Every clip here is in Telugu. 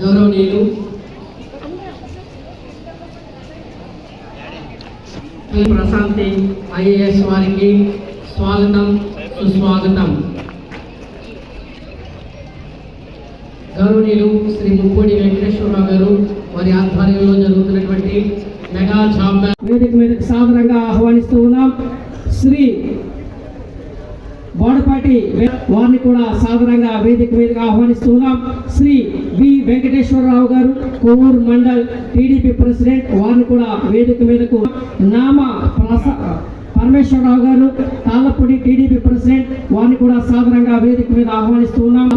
గౌరవనీయులు శ్రీ ప్రశాంతి ఐఏఎస్ వారికి స్వాగతం సుస్వాగతం. గౌరవనీయులు శ్రీ ముప్పూడి వెంకటేశ్వరరావు గారు వారి ఆధ్వర్యంలో జరుగుతున్నటువంటి మెగా జాబ్ వేదిక మీదకి సాదరంగా ఆహ్వానిస్తూ ఉన్నాం. శ్రీ బోడపాటి వారిని కూడా సాదరంగా వేదిక మీదకి ఆహ్వానిస్తున్నాం శ్రీ వి వెంకటేశ్వరరావు గారు కొవ్వూరు మండల్ టీడీపీ ప్రెసిడెంట్ వారిని కూడా వేదిక మీదకు నామ ప్రస పరమేశ్వరరావు గారు తాళ్ళపూడి టీడీపీ ప్రెసిడెంట్ వారిని కూడా సాదరంగా వేదిక మీద ఆహ్వానిస్తూ ఉన్నాం.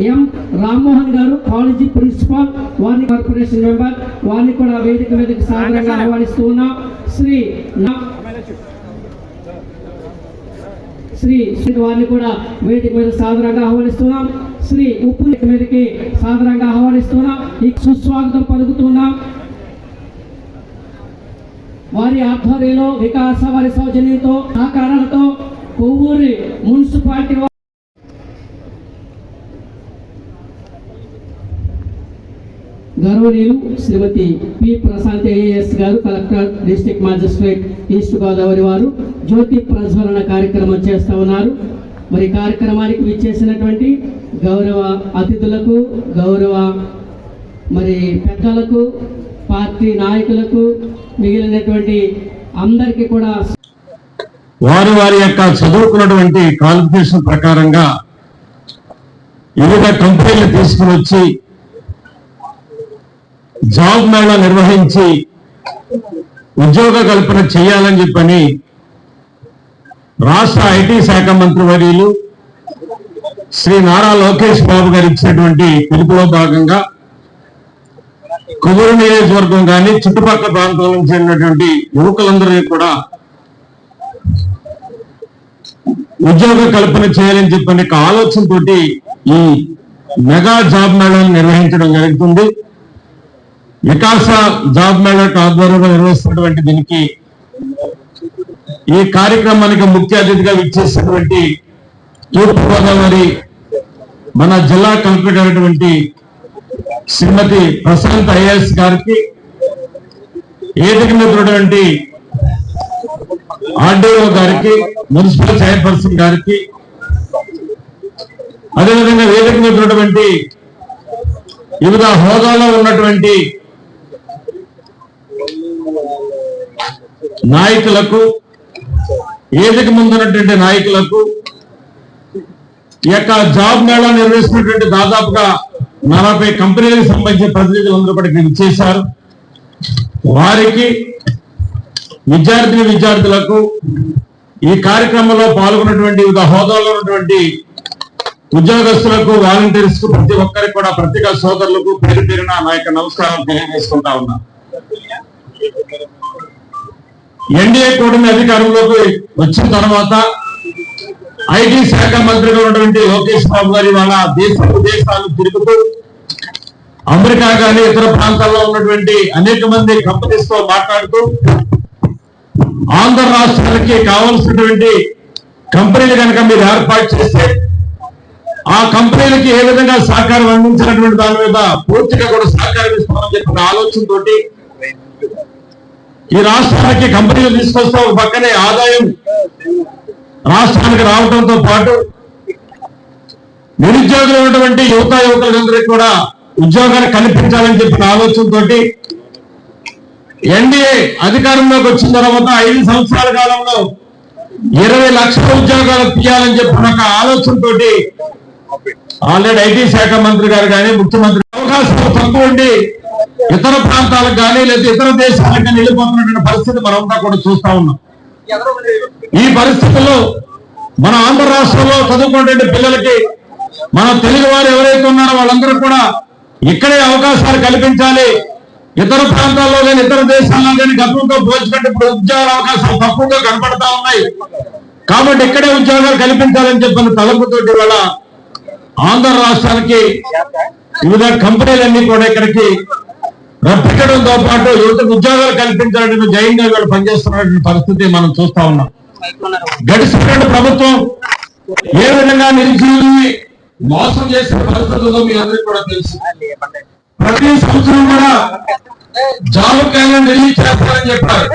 M Rammohan garu college principal Vani corporation member వారిని కూడా వేదిక మీదకి ఆహ్వానిస్తూ ఉన్నాం. శ్రీ శ్రీ శ్రీ వారిని కూడా వేదిక మీద సాధారణంగా ఆహ్వానిస్తున్నాం శ్రీ ఉప్పు మీదకి సాధారణంగా ఆహ్వానిస్తున్నాం ఈ సుస్వాగతం పలుకుతున్నాం వారి ఆధ్వర్యంలో వికాస వారి సౌజన్యంతో సహకారాలతో కొవ్వూరి మున్సిపాలిటీ గౌరవనీయులు Shrimati P. Prashanth IAS garu collector district magistrate east Godavari వారు జ్యోతి ప్రజ్వలన కార్యక్రమం చేస్తూ ఉన్నారు. మరి కార్యక్రమానికి విచ్చేసినటువంటి గౌరవ అతిథులకు గౌరవ మరి పెద్దలకు పార్టీ నాయకులకు మిగిలినటువంటి అందరికీ కూడా వారి వారి యొక్క చదువుకున్నటువంటి క్వాలిఫికేషన్ ప్రకారంగా వివిధ కంపెనీలు తీసుకుని వచ్చి జాబ్ మేళా నిర్వహించి ఉద్యోగ కల్పన చేయాలని చెప్పని రాష్ట్ర ఐటీ శాఖ మంత్రి వర్యులు శ్రీ నారా లోకేష్ బాబు గారు ఇచ్చినటువంటి పిలుపులో భాగంగా కొవ్వూరు నియోజకవర్గం కానీ చుట్టుపక్కల ప్రాంతాల నుంచి ఉన్నటువంటి యువకులందరినీ కూడా ఉద్యోగ కల్పన చేయాలని చెప్పని ఒక ఆలోచనతోటి ఈ మెగా జాబ్ మేళాను నిర్వహించడం జరుగుతుంది. వికాస జాబ్ మేళా ఆధ్వర్యంలో నిర్వహిస్తున్నటువంటి దీనికి ఈ కార్యక్రమానికి ముఖ్య అతిథిగా విచ్చేసినటువంటి తూర్పు గోదావరి మన జిల్లా కలెక్టర్ అయినటువంటి శ్రీమతి ప్రశాంత్ ఐఎస్ గారికి ఏదిక మీద ఆర్డీఓ గారికి మున్సిపల్ చైర్పర్సన్ గారికి అదేవిధంగా వేదిక మీద వివిధ హోదాలో ఉన్నటువంటి నాయకులకు ఏదిక ముందు ఉన్నటువంటి నాయకులకు ఈ యొక్క జాబ్ మేళా నిర్వహిస్తున్నటువంటి దాదాపుగా నలభై కంపెనీలకు సంబంధించిన ప్రతినిధులందరూ కూడా ఇక్కడ ఇచ్చేశారు వారికి విద్యార్థిని విద్యార్థులకు ఈ కార్యక్రమంలో పాల్గొన్నటువంటి వివిధ హోదాలో ఉన్నటువంటి ఉద్యోగస్తులకు వాలంటీర్స్కు ప్రతి ఒక్కరికి కూడా ప్రత్యేక సోదరులకు పేరు పేరున నా యొక్క నమస్కారం తెలియజేసుకుంటా ఉన్నా. ఎన్డీఏ కూటమి అధికారంలోకి వచ్చిన తర్వాత ఐటీ శాఖ మంత్రిగా ఉన్నటువంటి లోకేష్ బాబు గారి వాళ్ళ దేశ విదేశాలు తిరుగుతూ అమెరికా కానీ ఇతర ప్రాంతాల్లో ఉన్నటువంటి అనేక మంది కంపెనీస్తో మాట్లాడుతూ ఆంధ్ర రాష్ట్రాలకి కావలసినటువంటి కంపెనీలు కనుక మీరు ఏర్పాటు చేస్తే ఆ కంపెనీలకి ఏ విధంగా సహకారం అందించినటువంటి దాని మీద పూర్తిగా కూడా సహకారం ఇస్తామని చెప్పిన ఆలోచనతోటి ఈ రాష్ట్రానికి కంపెనీలు తీసుకొస్తే ఒక పక్కనే ఆదాయం రాష్ట్రానికి రావడంతో పాటు నిరుద్యోగులు ఉన్నటువంటి యువత యువకులందరికీ కూడా ఉద్యోగాలు కల్పించాలని చెప్పిన ఆలోచనతోటి ఎన్డీఏ అధికారంలోకి వచ్చిన తర్వాత ఐదు సంవత్సరాల కాలంలో ఇరవై లక్షల ఉద్యోగాలు తీయాలని చెప్పిన ఒక ఆలోచనతో ఆల్రెడీ ఐటీ శాఖ మంత్రి గారు కానీ ముఖ్యమంత్రి అవకాశాలు తక్కువ ఉండి ఇతర ప్రాంతాలకు కానీ లేదా ఇతర దేశాలకు కానీ వెళ్ళిపోతున్నటువంటి పరిస్థితి మనమంతా కూడా చూస్తా ఉన్నాం. ఈ పరిస్థితుల్లో మన ఆంధ్ర రాష్ట్రంలో చదువుకున్నటువంటి పిల్లలకి మన తెలుగు వారు ఎవరైతే ఉన్నారో వాళ్ళందరూ కూడా ఇక్కడే అవకాశాలు కల్పించాలి. ఇతర ప్రాంతాల్లో కానీ ఇతర దేశాల్లో కానీ గతంతో పోల్చుకుంటే ఇప్పుడు ఉద్యోగాల అవకాశాలు తక్కువగా కనపడతా ఉన్నాయి. కాబట్టి ఇక్కడే ఉద్యోగాలు కల్పించాలని చెప్పిన తలపుతోటి వాళ్ళ ఆంధ్ర రాష్ట్రానికి వివిధ కంపెనీలన్నీ కూడా ఇక్కడికి రప్పించడంతో పాటు యువతకు ఉద్యోగాలు కల్పించాలని జయంగా వీళ్ళు పనిచేస్తున్నటువంటి పరిస్థితి మనం చూస్తా ఉన్నాం. గడిచినటువంటి ప్రభుత్వం ఏ విధంగా నిరుద్యోగుల్ని మోసం చేసిన పరిస్థితుల్లో మీ అందరికీ కూడా తెలుసు. ప్రతి సంవత్సరం కూడా జాబ్ క్యాలెండర్ రిలీజ్ చేస్తారని చెప్పారు.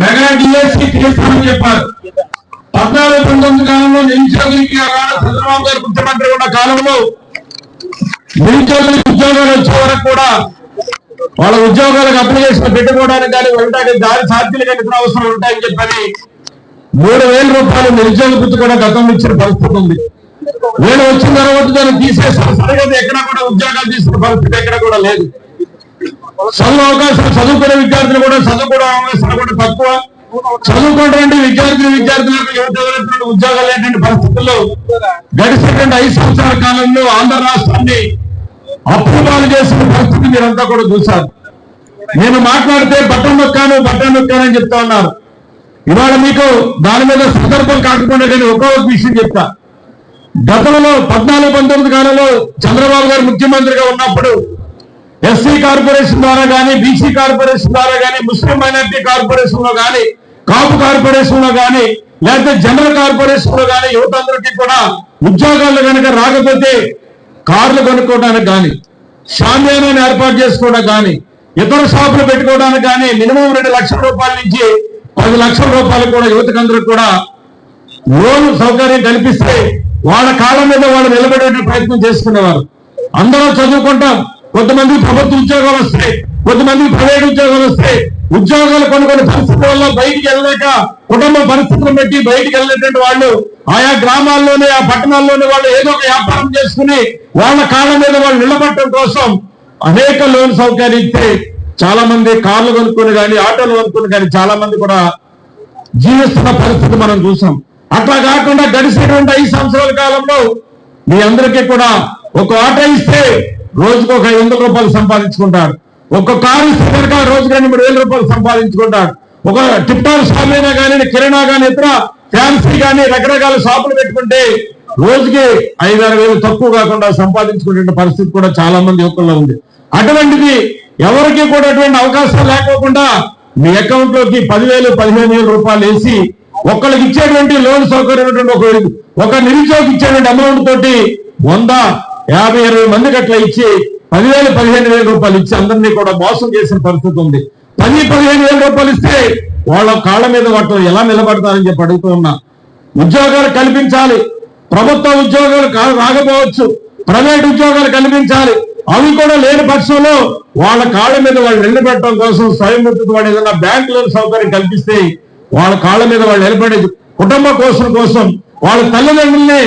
మెగా డిఎస్సి తీస్తారని చెప్పారు. పద్నాలుగు పంతొమ్మిది కాలంలో నిరుద్యోగులకి చంద్రబాబు గారు ముఖ్యమంత్రి ఉన్న కాలంలో నిరుద్యోగులకు ఉద్యోగాలు వచ్చే వరకు కూడా వాళ్ళ ఉద్యోగాలకు అప్లికేషన్ పెట్టుకోవడానికి కానీ వెళ్ళడానికి దారి సాధ్యులు కలిగిన అవసరం ఉంటాయని చెప్పని మూడు వేల రూపాయలు నిరుద్యోగ వృత్తి కూడా గతంలో ఇచ్చిన పరిస్థితి ఉంది. నేను వచ్చిన తర్వాత దాన్ని తీసేసిన సరిగ్గా ఎక్కడ కూడా ఉద్యోగాలు తీసుకున్న పరిస్థితి ఎక్కడ కూడా లేదు. చదువు అవకాశాలు చదువుకునే విద్యార్థులు కూడా చదువుకోవడం అవకాశాలు కూడా తక్కువ. చదువుకున్నటువంటి విద్యార్థులు విద్యార్థులకు యువత ఉద్యోగాలు లేనటువంటి పరిస్థితుల్లో గడిచినటువంటి ఐదు సంవత్సరాల కాలంలో ఆంధ్ర రాష్ట్రాన్ని అప్పుపాలు చేసిన పరిస్థితి మీరంతా కూడా చూశారు. నేను మాట్లాడితే బట్టం నొక్కాను బట్టం నొక్కాను చెప్తా ఉన్నారు. ఇవాళ మీకు దాని మీద సందర్భం కాకుండా కానీ ఒక్కో ఒక విషయం చెప్తా. గతంలో పద్నాలుగు పంతొమ్మిది కాలంలో చంద్రబాబు గారు ముఖ్యమంత్రిగా ఉన్నప్పుడు ఎస్సీ కార్పొరేషన్ ద్వారా కానీ బీసీ కార్పొరేషన్ ద్వారా కానీ ముస్లిం మైనార్టీ కార్పొరేషన్లో కానీ కాపు కార్పొరేషన్లో కానీ లేకపోతే జనరల్ కార్పొరేషన్లో కానీ యువత అందరికీ కూడా ఉద్యోగాలు కనుక రాకపోతే కార్లు కొనుక్కోవడానికి కానీ షామ్యానాన్ని ఏర్పాటు చేసుకోవడం కానీ ఇతర షాపులు పెట్టుకోవడానికి కానీ మినిమం రెండు లక్షల రూపాయల నుంచి పది లక్షల రూపాయలు కూడా యువతకందరూ కూడా లోన్ సౌకర్యం కల్పిస్తే వాళ్ళ కాలం మీద వాళ్ళు నిలబడే ప్రయత్నం చేసుకునేవారు. అందరూ చదువుకుంటాం కొంతమంది ప్రభుత్వ ఉద్యోగాలు వస్తాయి కొంతమంది ప్రైవేట్ ఉద్యోగాలు వస్తాయి. ఉద్యోగాలు కొన్ని కొన్ని పరిస్థితుల వల్ల బయటికి వెళ్ళలేక కుటుంబ పరిస్థితులను బట్టి బయటికి వెళ్ళినటువంటి వాళ్ళు ఆయా గ్రామాల్లోనే ఆ పట్టణాల్లోనే వాళ్ళు ఏదో ఒక వ్యాపారం చేసుకుని వాళ్ళ కాళ్ళ మీద వాళ్ళు నిలబడటం కోసం అనేక లోన్ సౌకర్యం ఇస్తే చాలా మంది కార్లు కొనుక్కొని కానీ ఆటోలు కొనుక్కొని కానీ చాలా మంది కూడా జీవిస్తున్న పరిస్థితి మనం చూసాం. అట్లా కాకుండా గడిచినటువంటి ఐదు సంవత్సరాల కాలంలో మీ అందరికీ కూడా ఒక ఆటో ఇస్తే రోజుకు ఒక ఐదు వందల రూపాయలు సంపాదించుకుంటారు. ఒక కారు ఇస్తే కనుక రోజుకు రెండు మూడు వేల రూపాయలు సంపాదించుకుంటారు. ఒక టిప్టాల్ షాప్ అయినా కానీ కిరణా కానీ ఇతర ఫ్యాన్సీ కానీ రకరకాల షాపులు పెట్టుకుంటే రోజుకి ఐదారు వేలు తక్కువ కాకుండా సంపాదించుకునే పరిస్థితి కూడా చాలా మంది యువకుల్లో ఉంది. అటువంటిది ఎవరికి కూడా అటువంటి అవకాశాలు లేకోకుండా మీ అకౌంట్లోకి పదివేలు పదిహేను వేల రూపాయలు వేసి ఒకళ్ళకి ఇచ్చేటువంటి లోన్ సౌకర్యం ఒక ఒక నిరుద్యోగి ఇచ్చేటువంటి అమౌంట్ తోటి వంద యాభై ఇరవై మందికి అట్లా ఇచ్చి పదివేలు పదిహేను వేల రూపాయలు ఇచ్చి అందరినీ కూడా మోసం చేసిన పరిస్థితి ఉంది. పది పదిహేను వేల రూపాయలు ఇస్తే వాళ్ళ కాళ్ళ మీద వాటిలో ఎలా నిలబడతారని చెప్పి అడుగుతూ ఉన్నా. ఉద్యోగాలు కల్పించాలి. ప్రభుత్వ ఉద్యోగాలు రాకపోవచ్చు. ప్రైవేట్ ఉద్యోగాలు కల్పించాలి. అవి కూడా లేని పక్షంలో వాళ్ళ కాళ్ళ మీద వాళ్ళు నిలబెట్టడం కోసం స్వయం విద్యుత్ ఏదైనా బ్యాంక్ లోన్ సౌకర్యం కల్పిస్తే వాళ్ళ కాళ్ళ మీద వాళ్ళు నిలబడే కుటుంబ కోసం కోసం వాళ్ళ తల్లిదండ్రుల్ని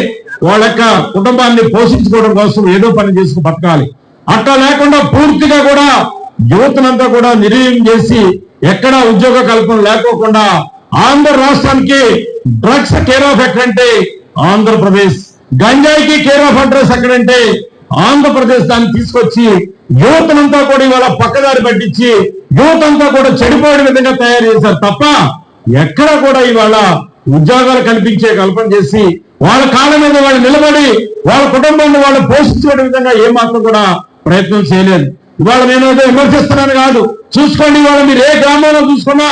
వాళ్ళ యొక్క కుటుంబాన్ని పోషించుకోవడం కోసం ఏదో పని చేసుకు బతకాలి. అట్లా లేకుండా పూర్తిగా కూడా యువతనంతా కూడా నిర్వీర్యం చేసి ఎక్కడా ఉద్యోగ కల్పన లేకోకుండా ఆంధ్ర రాష్ట్రానికి డ్రగ్స్ కేర్ ఆఫ్ ఎక్కడంటే ఆంధ్రప్రదేశ్. గంజాయికి కేర్ ఆఫ్ అడ్రస్ ఎక్కడంటే ఆంధ్రప్రదేశ్. దాన్ని తీసుకొచ్చి యువతనంతా కూడా ఇవాళ పక్కదారి పట్టించి యువతంతా కూడా చెడిపోయే విధంగా తయారు చేశారు తప్ప ఎక్కడ కూడా ఇవాళ ఉద్యోగాలు కల్పించే కల్పన చేసి వాళ్ళ కాళ్ళ మీద వాళ్ళు నిలబడి వాళ్ళ కుటుంబాన్ని వాళ్ళు పోషించే విధంగా ఏమాత్రం మాత్రం కూడా ప్రయత్నం చేయలేదు. ఇవాళ నేను విమర్శిస్తున్నాను కాదు. చూసుకోండి ఇవాళ మీరు ఏ గ్రామంలో చూసుకున్నా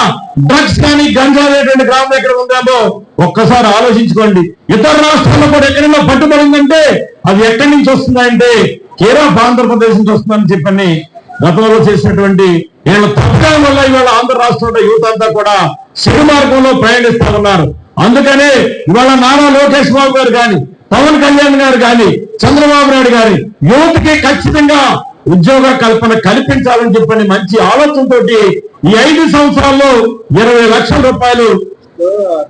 డ్రగ్స్ కానీ గంజా అనేటువంటి గ్రామం ఎక్కడ ఉందామో ఒక్కసారి ఆలోచించుకోండి. ఇతర రాష్ట్రాల్లో కూడా ఎక్కడైనా పట్టుబడిందంటే అది ఎక్కడి నుంచి వస్తుందంటే కేరళ ఆంధ్రప్రదేశ్ నుంచి వస్తుందని చెప్పని గతంలో చేసినటువంటి వీళ్ళ తప్పడం వల్ల ఇవాళ ఆంధ్ర రాష్ట్రంలో యువత అంతా కూడా శని మార్గంలో ప్రయాణిస్తా ఉన్నారు. అందుకనే ఇవాళ నారా లోకేష్ బాబు గారు కానీ పవన్ కళ్యాణ్ గారు కానీ చంద్రబాబు నాయుడు గారి యువతకి ఖచ్చితంగా ఉద్యోగ కల్పన కల్పించాలని చెప్పని మంచి ఆలోచనతో ఈ ఐదు సంవత్సరాల్లో ఇరవై లక్షల రూపాయలు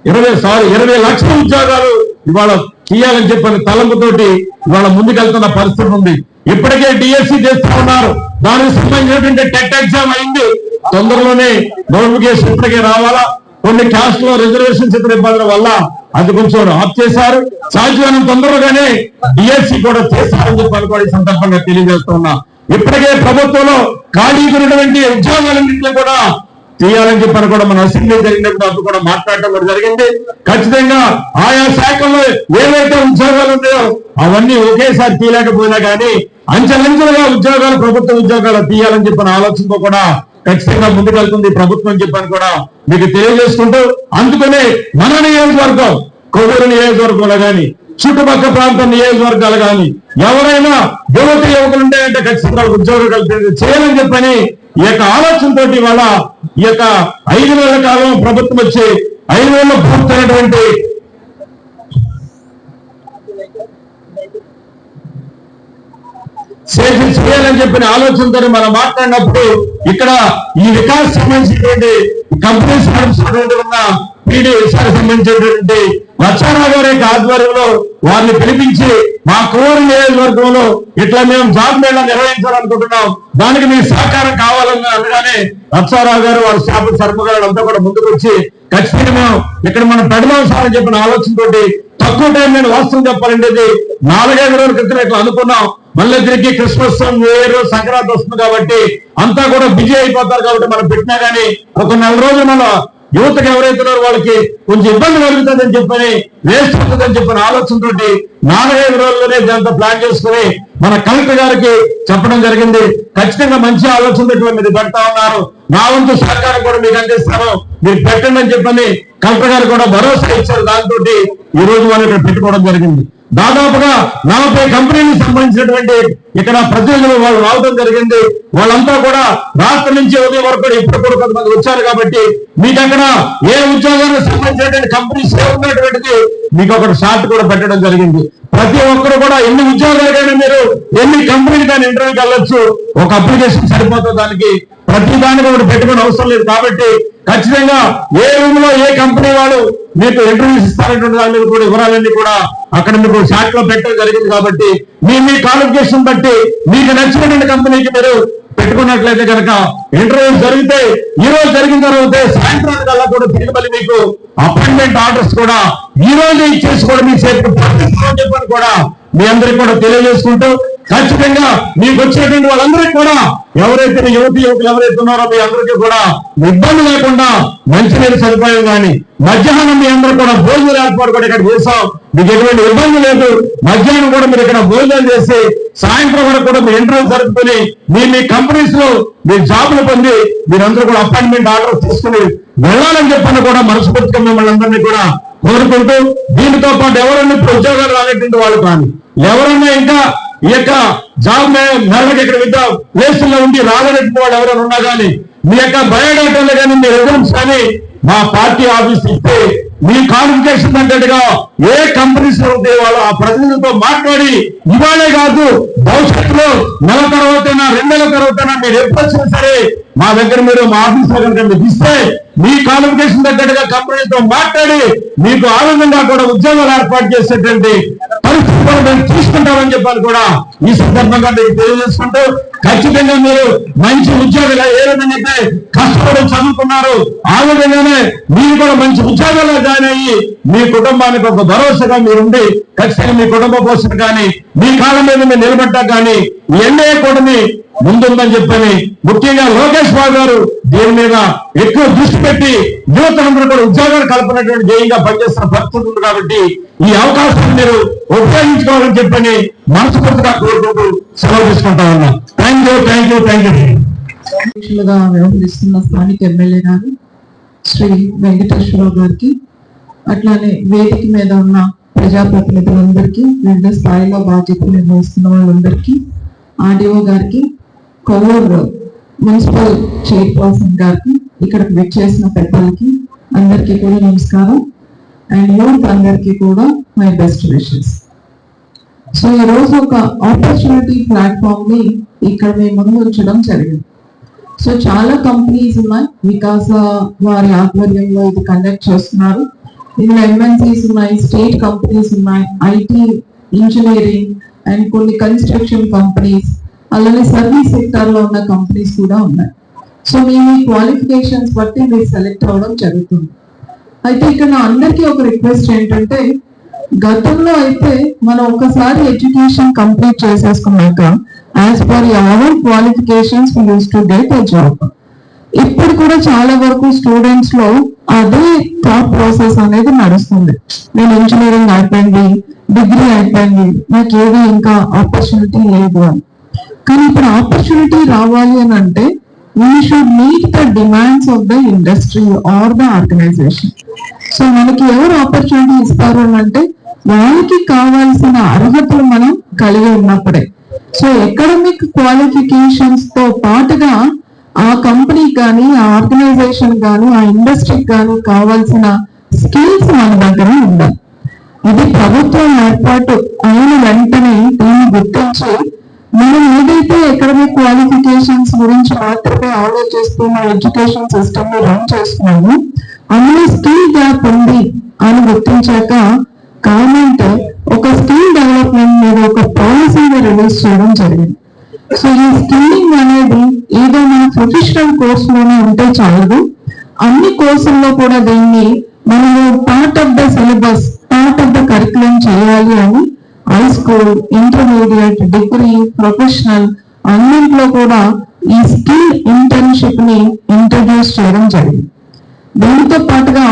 ఇరవై సారీ ఇరవై లక్షల ఉద్యోగాలు ఇవాళ తీయాలని చెప్పని తలంపుతోటి ఇవాళ ముందుకెళ్తున్న పరిస్థితి ఉంది. ఇప్పటికే డిఎస్సి చేస్తా ఉన్నారు. దానికి సంబంధించినటువంటి టెట్ ఎగ్జామ్ అయింది. తొందరలోనే నోటిఫికేషన్ ఇప్పటికే రావాలా? కొన్ని క్యాస్ట్లో రిజర్వేషన్స్ ఇతర ఇబ్బందుల వల్ల అది కొంచెం ఆఫ్ చేశారు. సాధ్యమైన తొందరగానే డిఎస్సి కూడా చేస్తారని చెప్పి అనుకోవడం సందర్భంగా తెలియజేస్తున్నా ఇప్పటికే ప్రభుత్వంలో ఖాళీ ఉన్నటువంటి ఉద్యోగాలన్నింటినీ కూడా తీయాలని చెప్పని కూడా మన అసెంబ్లీ జరిగినప్పుడు అప్పుడు కూడా మాట్లాడటం కూడా జరిగింది. ఖచ్చితంగా ఆయా శాఖల్లో ఏవైతే ఉద్యోగాలు ఉన్నాయో అవన్నీ ఒకేసారి తీయలేకపోయినా కానీ అంచెలంచెలుగా ఉద్యోగాలు ప్రభుత్వ ఉద్యోగాలు తీయాలని చెప్పిన ఆలోచనతో కూడా ఖచ్చితంగా ముందుకెళ్తుంది ప్రభుత్వం అని చెప్పని కూడా మీకు తెలియజేసుకుంటూ అందుకనే మన నియోజకవర్గం కొవ్వూరు నియోజకవర్గంలో గాని చుట్టుపక్కల ప్రాంత నియోజకవర్గాలు కానీ ఎవరైనా యువత యువకులు ఉంటే ఖచ్చితంగా వాళ్ళకి ఉద్యోగం కల్పించి చేయాలని చెప్పని ఈ యొక్క ఆలోచనతో ఇవాళ ఈ యొక్క ఐదు నెలల కాలం ప్రభుత్వం వచ్చి ఐదు నెలలు పూర్తయినటువంటి చేసి చేయాలని చెప్పిన ఆలోచనతో మనం మాట్లాడినప్పుడు ఇక్కడ ఈ వికాస్ సంబంధించినటువంటి కంపెనీస్ నడుస్తున్నటువంటి ఉన్న పీడీ సంబంధించినటువంటి లక్షారావు గారి యొక్క ఆధ్వర్యంలో వారిని పిలిపించి మా కోరు నియోజకవర్గంలో ఇట్లా మేము జాబ్ మేళ నిర్వహించాలనుకుంటున్నాం. దానికి మీ సహకారం కావాలని అనగానే లక్షారావు గారు వారి స్టాఫ్ శర్మ అంతా కూడా ముందుకు వచ్చి ఖచ్చితంగా మేము ఇక్కడ మనం పెడదాం చెప్పిన ఆలోచనతోటి తక్కువ టైం నేను వాస్తవం చెప్పాలంటే ఇది నాలుగైదు రోజుల క్రితం ఇట్లా అనుకున్నాం. మళ్ళీ తిరిగి క్రిస్మస్ న్యూ ఇయర్ సంక్రాంతి వస్తుంది కాబట్టి అంతా కూడా బిజీ అయిపోతారు కాబట్టి మనం పెట్టినా గానీ ఒక నెల రోజులు మన యువతకు ఎవరైతే ఉన్నారో వాళ్ళకి కొంచెం ఇబ్బంది కలుగుతుందని చెప్పని వేస్ట్ అవుతుందని చెప్పిన ఆలోచనతోటి నాలుగైదు రోజుల్లోనే ఇదంతా ప్లాన్ చేసుకుని మన కలెక్టర్ గారికి చెప్పడం జరిగింది. ఖచ్చితంగా మంచి ఆలోచనతో మీరు పెడతా ఉన్నారు. నా వంతు సహకారం కూడా మీకు అందిస్తాను మీరు పెట్టండి అని చెప్పని కలెక్టర్ గారు కూడా భరోసా ఇచ్చారు. దాంతో ఈ రోజు వాళ్ళు ఇక్కడ పెట్టుకోవడం జరిగింది. దాదాపుగా నలభై కంపెనీలకు సంబంధించినటువంటి ఇక్కడ ప్రతినిధులు వాళ్ళు రావడం జరిగింది. వాళ్ళంతా కూడా రాష్ట్రం నుంచి ఉదయం వరకు కూడా ఇప్పుడు కూడా కొంతమంది వచ్చారు కాబట్టి మీకు అక్కడ ఏ ఉద్యోగానికి సంబంధించినటువంటి కంపెనీస్ ఉన్నటువంటిది మీకు ఒక షార్ట్ కూడా పెట్టడం జరిగింది. ప్రతి ఒక్కరు కూడా ఎన్ని ఉద్యోగాలకైనా మీరు ఎన్ని కంపెనీలకైనా ఇంటర్వ్యూకి వెళ్ళొచ్చు ఒక అప్లికేషన్ సరిపోతుంది దానికి ప్రతి దానికి ఒకటి పెట్టుకునే అవసరం లేదు కాబట్టి ఖచ్చితంగా ఏ రూమ్లో ఏ కంపెనీ వాళ్ళు మీకు ఇంటర్వ్యూస్ ఇస్తారనేటువంటి దాని మీద కూడా వివరాలన్నీ కూడా అక్కడ మీకు షార్ట్లో పెట్టడం జరిగింది కాబట్టి మీ మీ క్వాలిఫికేషన్ బట్టి మీకు నచ్చినటువంటి కంపెనీకి మీరు పెట్టుకున్నట్లయితే కనుక ఇంటర్వ్యూ జరిగితే ఈ రోజు జరిగిన తర్వాత సాయంత్రానికి అలా కూడా తిరిగి మళ్ళీ మీకు అపాయింట్మెంట్ ఆర్డర్స్ కూడా ఈ రోజు ఇచ్చేసి కూడా మీ చేతికి పంపిస్తామని చెప్పని కూడా మీ అందరికి కూడా తెలియజేసుకుంటూ ఖచ్చితంగా మీకు వచ్చినటువంటి వాళ్ళందరికీ కూడా ఎవరైతే యువతి యువకులు ఎవరైతే ఉన్నారో మీ అందరికీ కూడా ఇబ్బంది లేకుండా మంచినీరు సదుపాయం కానీ మధ్యాహ్నం మీ అందరూ కూడా భోజనాలు ఏర్పాటు కూడా ఇక్కడ చేసాం మీకు ఎటువంటి ఇబ్బంది లేదు. మధ్యాహ్నం కూడా మీరు ఇక్కడ భోజనాలు చేసి సాయంత్రం వరకు కూడా మీ ఇంటర్వ్యూ జరుపుకొని మీ మీ కంపెనీస్లో మీరు జాబులు పొంది మీరందరూ కూడా అపాయింట్మెంట్ ఆర్డర్ తీసుకుని వెళ్ళాలని చెప్పని కూడా మనస్ఫూర్తిగా మిమ్మల్ని అందరినీ కూడా కోరుకుంటూ దీనితో పాటు ఎవరైనా ఉద్యోగాలు రాలేటువంటి వాళ్ళు కానీ ఎవరైనా ఇంకా ఈ యొక్క జాబ్ మేరకు ఇక్కడ విద్యా ప్లేసుల్లో ఉండి రాలేనటువంటి వాళ్ళు ఎవరైనా ఉన్నా కానీ మీ యొక్క బయోడేటాలు కానీ మీ రిజల్ట్స్ కానీ మా పార్టీ ఆఫీస్ ఇస్తే మీ క్వాలిఫికేషన్ తగ్గట్టుగా ఏ కంపెనీస్లో ఉంటే వాళ్ళు ఆ ప్రతినిధులతో మాట్లాడి ఇవాళే కాదు భవిష్యత్తులో నెల తర్వాత రెండు నెలల తర్వాత మీరు ఎప్పుడు సరే మా దగ్గర మీరు మా ఆఫీస్ దగ్గర మీకు ఇస్తే మీ క్వాలిఫికేషన్ తగ్గట్టుగా కంపెనీతో మాట్లాడి మీకు ఆనందంగా కూడా ఉద్యోగాలు ఏర్పాటు చేసేటువంటి పరిస్థితి కూడా మేము తీసుకుంటామని చెప్పాలి కూడా. ఈ సందర్భంగా మీకు తెలియజేసుకుంటూ ఖచ్చితంగా మీరు మంచి ఉద్యోగాలు ఏ విధంగా అయితే కష్టపడి చదువుకున్నారు ఆ విధంగానే మీరు కూడా మంచి ఉద్యోగాల్లో జాయిన్ అయ్యి మీ కుటుంబానికి ఒక భరోసాగా మీరుండి ఖచ్చితంగా మీ కుటుంబ పోషణ కానీ మీ కాలం మీద మీరు నిలబడ్డా కానీ ఎన్ఏ కూటమి ముందుందని చెప్పని ముఖ్యంగా లోకేష్ బాబు గారు దీని మీద ఎక్కువ దృష్టి పెట్టి యువతలందరూ కూడా ఉద్యోగాలు కల్పనటువంటి ధ్యేయంగా పనిచేస్తున్న పరిస్థితి ఉంది కాబట్టి ఈ అవకాశాన్ని మీరు ఉపయోగించుకోవాలని చెప్పని మనస్ఫూర్తిగా కోరుకుంటూ సెలవు తీసుకుంటా ఉన్నా. Thank you thank you thank you వ్యవహరిస్తున్న స్థానిక ఎమ్మెల్యే గారు శ్రీ వెంకటేశ్వరరావు గారికి అట్లానే వేదిక మీద ఉన్న ప్రజాప్రతినిధులందరికీ వివిధ స్థాయిలో బాధ్యతలు నిర్వహిస్తున్న వాళ్ళందరికీ ఆర్డీఓ గారికి కొవ్వూరు మున్సిపల్ చైర్పర్సన్ గారికి ఇక్కడికి విచ్చేసిన పెద్దలకి అందరికీ కూడా నమస్కారం. అండ్ యూత్ అందరికీ కూడా మై బెస్ట్ విషెస్ సో ఈ రోజు ఒక ఆపర్చునిటీ ప్లాట్ఫామ్ని ఇక్కడ మేము ముందు ఉంచడం జరిగింది. సో చాలా కంపెనీస్ ఉన్నాయి. వికాస uh, వారి ఆధ్వర్యంలో ఇది కండక్ట్ చేస్తున్నారు. ఇందులో ఎంఎన్సీస్ ఉన్నాయి స్టేట్ కంపెనీస్ ఉన్నాయి ఐటీ ఇంజనీరింగ్ అండ్ కొన్ని కన్స్ట్రక్షన్ కంపెనీస్ అలానే సర్వీస్ సెక్టర్లో ఉన్న కంపెనీస్ కూడా ఉన్నాయి. సో మేము ఈ క్వాలిఫికేషన్స్ బట్టి మీరు సెలెక్ట్ అవ్వడం జరుగుతుంది. అయితే ఇక్కడ నా అందరికీ ఒక రిక్వెస్ట్ ఏంటంటే గతంలో అయితే మనం ఒకసారి education complete చేసేసుకున్నాక as per our qualifications use to get a job ఇప్పుడు కూడా చాలా వరకు స్టూడెంట్స్లో అదే థాట్ ప్రాసెస్ అనేది నడుస్తుంది. నేను ఇంజనీరింగ్ అయిపోయింది డిగ్రీ అయిపోయింది నాకు ఏది ఇంకా ఆపర్చునిటీ లేదు అని. కానీ ఇప్పుడు ఆపర్చునిటీ రావాలి అని అంటే we should meet the demands of the industry or the organization so మనకి ఎవరు ఆపర్చునిటీ ఇస్తారు అని అంటే వాళ్ళకి కావాల్సిన అర్హతలు మనం కలిగి ఉన్నప్పుడే. సో ఎకడమిక్ క్వాలిఫికేషన్స్తో పాటుగా ఆ కంపెనీ కానీ ఆ ఆర్గనైజేషన్ కానీ ఆ ఇండస్ట్రీకి కానీ కావాల్సిన స్కిల్స్ మన దగ్గర ఉండాలి. ఇది ప్రభుత్వం ఏర్పాటు అయిన వెంటనే దీన్ని గుర్తించి మనం ఏదైతే అకాడమిక్ క్వాలిఫికేషన్స్ గురించి మాత్రమే ఆలోచిస్తూ మన ఎడ్యుకేషన్ సిస్టమ్ని రన్ చేస్తున్నాము అందులో స్కిల్ గ్యాప్ ఉంది అని గుర్తించాక గవర్నమెంట్ ఒక స్కిల్ డెవలప్మెంట్ మీద ఒక పాలసీని రిలీజ్ చేయడం జరిగింది. సో ఈ స్కిల్లింగ్ అనేది ఏదో మన ప్రొఫెషనల్ కోర్సులోనే ఉంటే చాలదు. అన్ని కోర్సుల్లో కూడా దీన్ని మనము part of the syllabus part of the curriculum చేయాలి అని స్కూల్ ఇంటర్మీడియట్ డిగ్రీ ప్రొఫెషనల్ అన్నింటిలో కూడా ఈ స్కిల్ ఇంటర్న్షిప్ని ఇంట్రడ్యూస్ చేయడం జరిగింది. దీనితో పాటుగా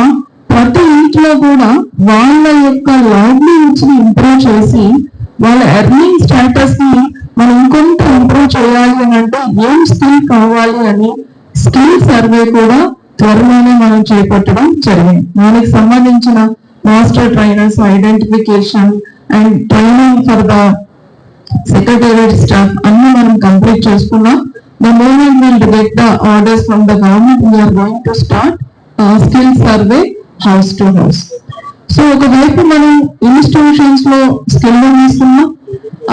ప్రతి ఇంట్లో కూడా వాళ్ళ యొక్క లైవ్లీహుడ్స్ని ఇంప్రూవ్ చేసి వాళ్ళ ఎర్నింగ్ స్టేటస్ని మనం ఇంకొంత ఇంప్రూవ్ చేయాలి అని అంటే ఏం స్కిల్ కావాలి అని స్కిల్ సర్వే కూడా త్వరలోనే మనం చేపట్టడం జరిగింది. దానికి సంబంధించిన master trainers identification and training for the secretariat staff అన్ని మనం కంప్లీట్ చేసుకున్నాం. The moment will get the orders from the government we are going to start skill survey house to house so ఒకవైపు మనం ఇన్స్టిట్యూషన్స్లో స్కిల్ ఇస్తున్నాం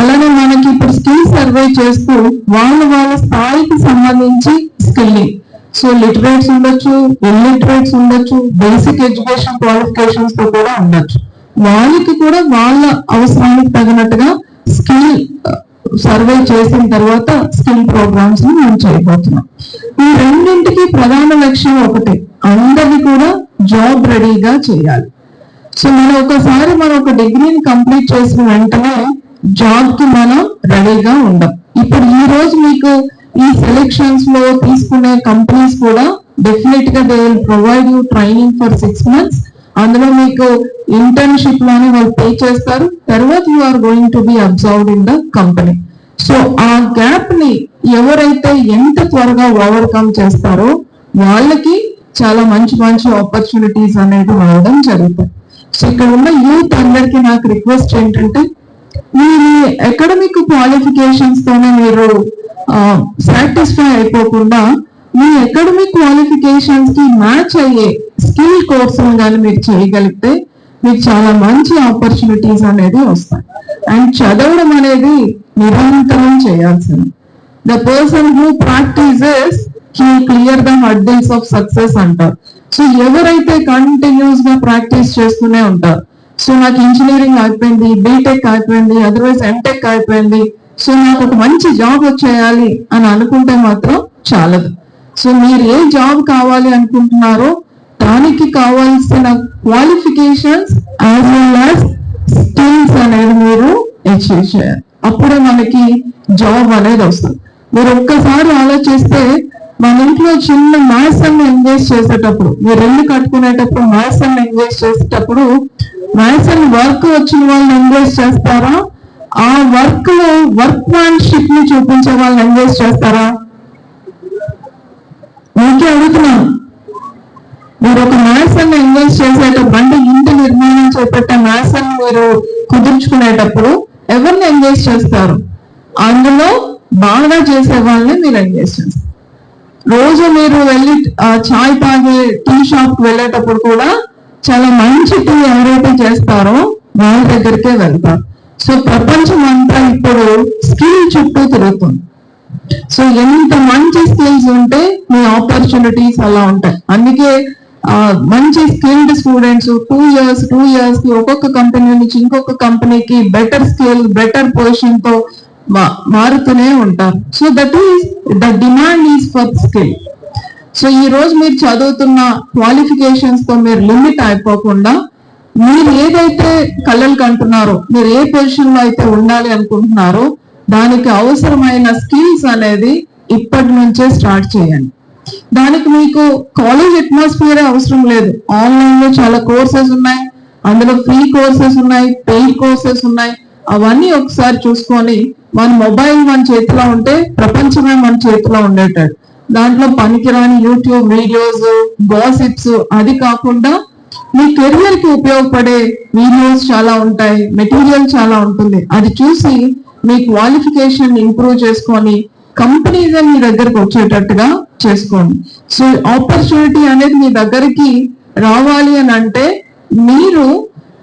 అలానే మనకి ఇప్పుడు స్కిల్ సర్వే చేస్తూ వాళ్ళ వాళ్ళ స్థాయికి సంబంధించి స్కిల్లింగ్ సో లిటరేట్స్ ఉండొచ్చు ఇల్లిటరేట్స్ ఉండొచ్చు బేసిక్ ఎడ్యుకేషన్ క్వాలిఫికేషన్స్తో కూడా ఉండొచ్చు. వాళ్ళకి కూడా వాళ్ళ అవసరానికి తగినట్టుగా స్కిల్ సర్వే చేసిన తర్వాత స్కిల్ ప్రోగ్రామ్స్ని మనం చేయబోతున్నాం. ఈ రెండింటికి ప్రధాన లక్ష్యం ఒకటి అందరినీ కూడా జాబ్ రెడీగా చేయాలి. సో మనం ఒకసారి మనం ఒక డిగ్రీని కంప్లీట్ చేసిన వెంటనే జాబ్కి మనం రెడీగా ఉండం. ఇప్పుడు ఈ రోజు మీకు ఈ సెలెక్షన్స్లో తీసుకునే కంపెనీస్ కూడా డెఫినెట్గా they will provide you training for six months. అందులో మీకు ఇంటర్న్షిప్లోనే వాళ్ళు పే చేస్తారు. తర్వాత you are going to be observed in the company so ఆ గ్యాప్ని ఎవరైతే ఎంత త్వరగా ఓవర్కమ్ చేస్తారో వాళ్ళకి చాలా మంచి మంచి ఆపర్చునిటీస్ అనేది రావడం జరుగుతాయి సో ఇక్కడ ఉన్న యూత్ అందరికి నాకు రిక్వెస్ట్ ఏంటంటే మీ అకాడమిక్ క్వాలిఫికేషన్స్ తోనే మీరు సాటిస్ఫై అయిపోకుండా మీ అకాడమిక్ క్వాలిఫికేషన్స్కి మ్యాచ్ అయ్యే స్కిల్ కోర్సులు కానీ మీరు చేయగలిగితే మీకు చాలా మంచి ఆపర్చునిటీస్ అనేది వస్తాయి. అండ్ చదవడం అనేది నిరంతరం చేయాల్సింది. The person who practises he clear the hurdles of success అంటారు. సో ఎవరైతే కంటిన్యూస్గా ప్రాక్టీస్ చేస్తూనే ఉంటారు సో నాకు ఇంజనీరింగ్ అయిపోయింది బీటెక్ అయిపోయింది అదర్వైజ్ ఎంటెక్ అయిపోయింది సో నాకు ఒక మంచి జాబ్ వచ్చేయాలి అని అనుకుంటే మాత్రం చాలదు. సో మీరు ఏ జాబ్ కావాలి అనుకుంటున్నారో దానికి కావాల్సిన qualifications as well as skills అనేది మీరు అచీవ్ చేయాలి. అప్పుడే మనకి జాబ్ అనేది వస్తుంది. మీరు ఒక్కసారి ఆలోచిస్తే మన ఇంట్లో చిన్న మ్యాథ్స్ అన్ని ఎంగేజ్ చేసేటప్పుడు మీరు ఇల్లు కట్టుకునేటప్పుడు మ్యాథ్స్ అన్ని ఎంగేజ్ చేసేటప్పుడు మ్యాథ్స్ వర్క్ వచ్చిన వాళ్ళని ఎంగేజ్ చేస్తారా? ఆ వర్క్లో వర్క్ మ్యాన్షిప్ని చూపించే వాళ్ళని ఎంగేజ్ చేస్తారా? మీకే అడుగుతున్నాను. ఒక ఎంగేజ్ చేసేటప్పుడు ఇంటి నిర్మాణం చేపట్టే మ్యాథ్స్ అని మీరు కుదుర్చుకునేటప్పుడు ఎవరిని ఎంగేజ్ చేస్తారు? అందులో బాగా చేసే వాళ్ళని మీరు ఎంగేజ్ చేస్తారు. రోజు మీరు వెళ్ళి చాయ్ తాగే టీ షాప్ వెళ్ళేటప్పుడు కూడా చాలా మంచి టీ ఎవరైతే చేస్తారో వాళ్ళ దగ్గరికే వెళ్తారు. సో ప్రపంచం అంతా ఇప్పుడు స్కిల్ చుట్టూ తిరుగుతుంది. సో ఎంత మంచి స్కిల్స్ ఉంటే మీ ఆపర్చునిటీస్ అలా ఉంటాయి. అందుకే మంచి skilled students two years two ఇయర్స్కి ఒక్కొక్క కంపెనీ నుంచి ఇంకొక కంపెనీకి బెటర్ స్కిల్ బెటర్ పొజిషన్తో మా- మారుతూనే ఉంటారు. So that is the demand is for skill so ఈ రోజు మీరు చదువుతున్న క్వాలిఫికేషన్స్తో మీరు లిమిట్ అయిపోకుండా మీరు ఏదైతే కళలు కంటున్నారో మీరు ఏ పొజిషన్లో అయితే ఉండాలి అనుకుంటున్నారో దానికి అవసరమైన స్కిల్స్ అనేది ఇప్పటి నుంచే స్టార్ట్ చేయండి. దానికి మీకు కాలేజ్ అట్మాస్ఫియర్ అవసరం లేదు. ఆన్లైన్లో చాలా కోర్సెస్ ఉన్నాయి. అందులో ఫ్రీ కోర్సెస్ ఉన్నాయి పెయిడ్ కోర్సెస్ ఉన్నాయి. అవన్నీ ఒకసారి చూసుకొని మన మొబైల్ మన చేతిలో ఉంటే ప్రపంచమే మన చేతిలో ఉండేటట్టు. దాంట్లో పనికిరాని యూట్యూబ్ వీడియోస్ గాసిప్స్ అది కాకుండా మీ కెరియర్కి ఉపయోగపడే వీడియోస్ చాలా ఉంటాయి మెటీరియల్ చాలా ఉంటుంది. అది చూసి మీ క్వాలిఫికేషన్ ఇంప్రూవ్ చేసుకొని కంపెనీస్ మీ దగ్గరకు వచ్చేటట్టుగా చేసుకోండి. సో ఆపర్చునిటీ అనేది మీ దగ్గరికి రావాలి అని అంటే మీరు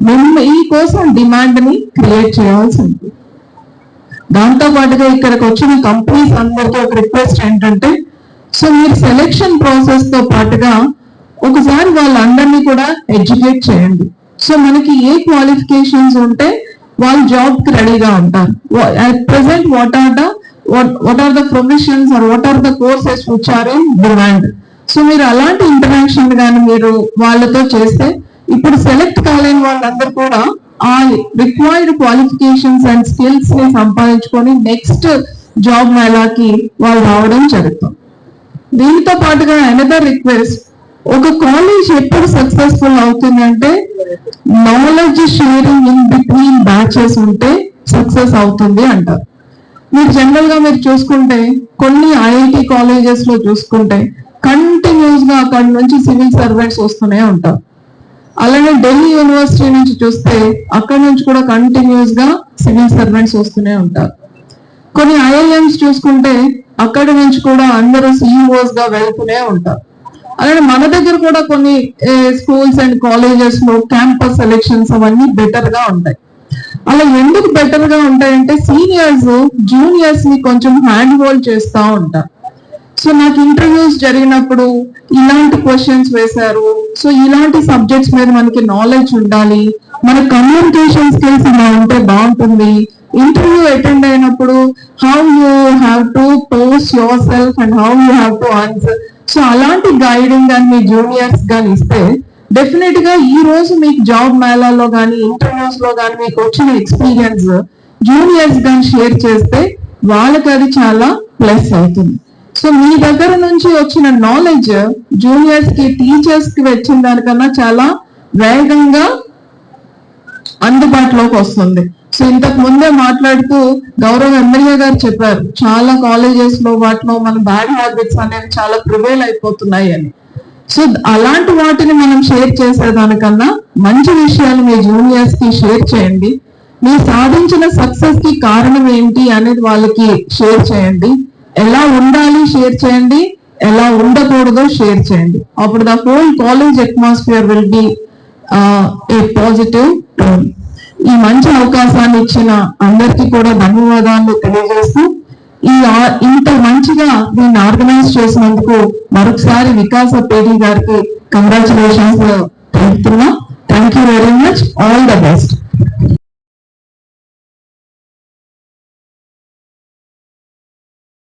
మిమ్మల్ని ఈ కోసం డిమాండ్ని క్రియేట్ చేయాల్సి ఉంది దాంతో పాటుగా ఇక్కడికి వచ్చిన కంపెనీస్ అందరికీ ఒక రిక్వెస్ట్ ఏంటంటే సో మీరు సెలెక్షన్ ప్రాసెస్తో పాటుగా ఒకసారి వాళ్ళందరినీ కూడా ఎడ్యుకేట్ చేయండి. సో మనకి ఏ క్వాలిఫికేషన్స్ ఉంటే వాళ్ళు జాబ్కి రెడీగా ఉంటారు. At present what are the what are the professions are what are the courses which are in demand so మీరు అలాంటి ఇంటరాక్షన్ కానీ మీరు వాళ్ళతో చేస్తే ఇప్పుడు సెలెక్ట్ కాలేని వాళ్ళందరూ కూడా ఆ రిక్వైర్డ్ క్వాలిఫికేషన్స్ అండ్ స్కిల్స్ని సంపాదించుకొని నెక్స్ట్ జాబ్ మేళాకి వాళ్ళు రావడం జరుగుతుంది. దీనితో పాటుగా అనదర్ రిక్వెస్ట్ ఒక కాలేజ్ ఎప్పుడు సక్సెస్ఫుల్ అవుతుందంటే knowledge sharing in between batches ఉంటే సక్సెస్ అవుతుంది అంటారు. మీరు జనరల్గా మీరు చూసుకుంటే కొన్ని ఐఐటి కాలేజెస్లో చూసుకుంటే కంటిన్యూస్గా అక్కడ నుంచి సివిల్ సర్వెంట్స్ వస్తూనే ఉంటారు. అలానే ఢిల్లీ యూనివర్సిటీ నుంచి చూస్తే అక్కడ నుంచి కూడా కంటిన్యూస్గా సివిల్ సర్వెంట్స్ వస్తూనే ఉంటారు. కొన్ని ఐఐఎంస్ చూసుకుంటే అక్కడి నుంచి కూడా అందరూ సిఇఓస్గా వెళ్తూనే ఉంటారు. అలానే మన దగ్గర కూడా కొన్ని స్కూల్స్ అండ్ కాలేజెస్లో క్యాంపస్ సెలెక్షన్స్ అవన్నీ బెటర్గా ఉంటాయి. అలా ఎందుకు బెటర్గా ఉంటాయంటే సీనియర్స్ జూనియర్స్ని కొంచెం హ్యాండ్ హోల్డ్ చేస్తూ ఉంటారు. సో నాకు ఇంటర్వ్యూస్ జరిగినప్పుడు ఇలాంటి క్వశ్చన్స్ వేశారు. సో ఇలాంటి సబ్జెక్ట్స్ మీద మనకి నాలెడ్జ్ ఉండాలి. మన కమ్యూనికేషన్ స్కిల్స్ ఇలా ఉంటే బాగుంటుంది. ఇంటర్వ్యూ అటెండ్ అయినప్పుడు how you have to post yourself and how you have to answer so అలాంటి గైడింగ్ కానీ మీ జూనియర్స్ కానీ ఇస్తే డెఫినెట్గా ఈ రోజు మీకు జాబ్ మేళాలో కానీ ఇంటర్వ్యూస్లో కానీ మీకు వచ్చిన ఎక్స్పీరియన్స్ జూనియర్స్ కానీ షేర్ చేస్తే వాళ్ళకి అది చాలా ప్లస్ అవుతుంది. సో మీ దగ్గర నుంచి వచ్చిన నాలెడ్జ్ జూనియర్స్కి టీచర్స్కి వచ్చిన దానికన్నా చాలా వేగంగా అందుబాటులోకి వస్తుంది. సో ఇంతకు ముందే మాట్లాడుతూ గౌరవ ఎమ్మెల్యే గారు చెప్పారు చాలా కాలేజెస్లో వాటిలో మన బ్యాడ్ హ్యాబిట్స్ అనేవి చాలా ప్రివైల్ అయిపోతున్నాయి అని. సో అలాంటి వాటిని మనం షేర్ చేసేదానికన్నా మంచి విషయాలు మీ జూనియర్స్కి షేర్ చేయండి. మీరు సాధించిన సక్సెస్కి కారణం ఏంటి అనేది వాళ్ళకి షేర్ చేయండి. ఎలా ఉండాలి షేర్ చేయండి. ఎలా ఉండకూడదో షేర్ చేయండి. అప్పుడు the whole college atmosphere will be a positive tone ఈ మంచి అవకాశాన్ని ఇచ్చిన అందరికీ కూడా ధన్యవాదాలు తెలియజేస్తూ ఈ ఇంత మంచిగా దీన్ని ఆర్గనైజ్ చేసినందుకు మరొకసారి వికాస పేడి గారికి congratulations తెలుపుతున్నా. Thank you very much all the best